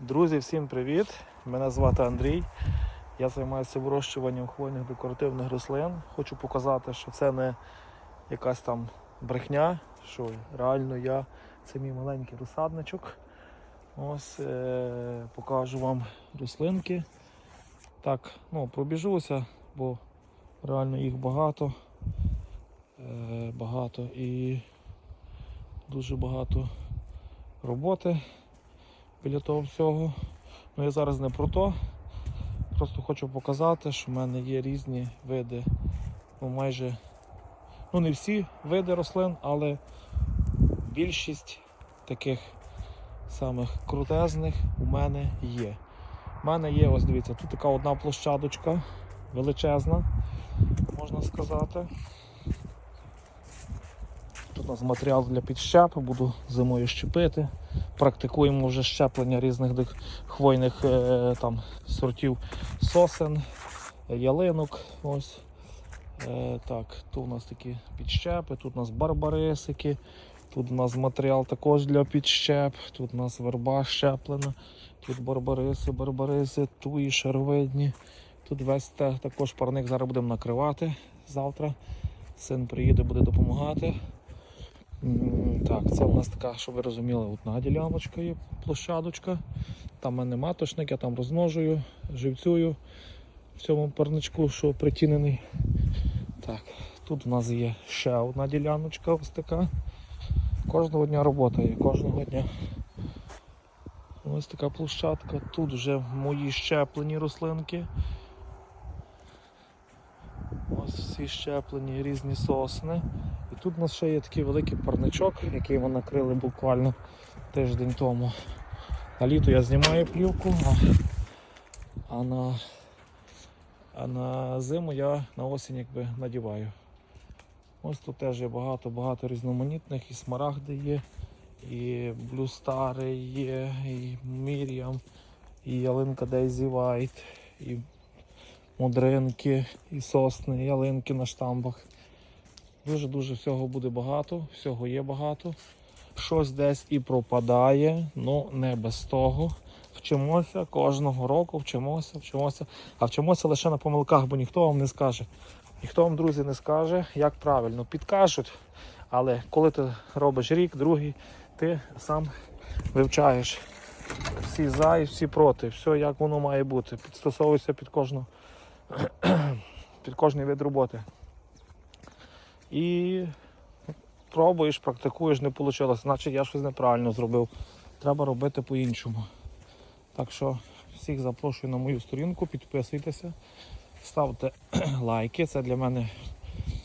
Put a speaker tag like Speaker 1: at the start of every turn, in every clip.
Speaker 1: Друзі, всім привіт! Мене звати Андрій. Я займаюся вирощуванням хвойних декоративних рослин. Хочу показати, що це не якась там брехня, що реально я це мій маленький розсадничок. Ось е- покажу вам рослинки. Так, ну, пробіжуся, бо реально їх багато. Е- багато і дуже багато роботи біля того всього. Ну я зараз не про то. Просто хочу показати, що в мене є різні види. Ну, майже, ну не всі види рослин, але більшість таких самих крутезних у мене є. У мене є, ось дивіться, тут така одна площадочка величезна, можна сказати. Тут у нас матеріал для підщепи, буду зимою щепити. Практикуємо вже щеплення різних хвойних е, там, сортів сосен, ялинок. Ось. Е, так, тут у нас такі підщепи, тут у нас барбарисики, тут у нас матеріал також для підщеп, тут у нас верба щеплена, тут барбариси, барбариси, туї шаровидні. Тут весь те, також парник зараз будемо накривати завтра. Син приїде, буде допомагати. Так, це у нас така, щоб ви розуміли, одна діляночка є, площадочка. Там в мене маточник, я там розмножую, живцюю в цьому парничку, що притінений. Так, тут у нас є ще одна діляночка ось така. Кожного дня робота є, кожного дня. Ось така площадка. Тут вже мої щеплені рослинки. Ось всі щеплені різні сосни. І тут у нас ще є такий великий парничок, який ми накрили буквально тиждень тому. На літо я знімаю плівку, а, на, а на зиму я на осінь якби надіваю. Ось тут теж є багато-багато різноманітних, і смарагди є, і блюстари є, і Мір'ям, і ялинка Дейзі Вайт, і мудринки, і сосни, і ялинки на штамбах. Дуже-дуже всього буде багато, всього є багато. Щось десь і пропадає, ну не без того. Вчимося кожного року, вчимося, вчимося. А вчимося лише на помилках, бо ніхто вам не скаже. Ніхто вам, друзі, не скаже, як правильно. Підкажуть, але коли ти робиш рік, другий, ти сам вивчаєш всі за і всі проти, все як воно має бути. Підстосовуйся під кожну, під кожний вид роботи. І пробуєш, практикуєш, не вийшло, значить я щось неправильно зробив. Треба робити по-іншому. Так що всіх запрошую на мою сторінку, підписуйтеся, ставте лайки. Це для мене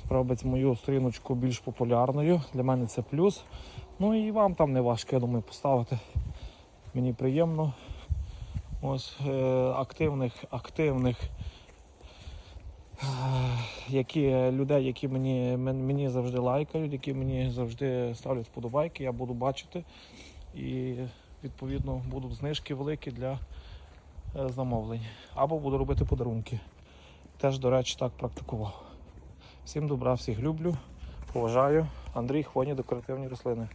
Speaker 1: робить мою сторіночку більш популярною. Для мене це плюс. Ну і вам там не важко, я думаю, поставити. Мені приємно. Ось е, активних, активних е, які людей, які мені, мені завжди лайкають, які мені завжди ставлять вподобайки, я буду бачити. І відповідно будуть знижки великі для е, замовлень. Або буду робити подарунки. Теж, до речі, так практикував. Всім добра, всіх люблю, поважаю. Андрій Хвоні, декоративні рослини.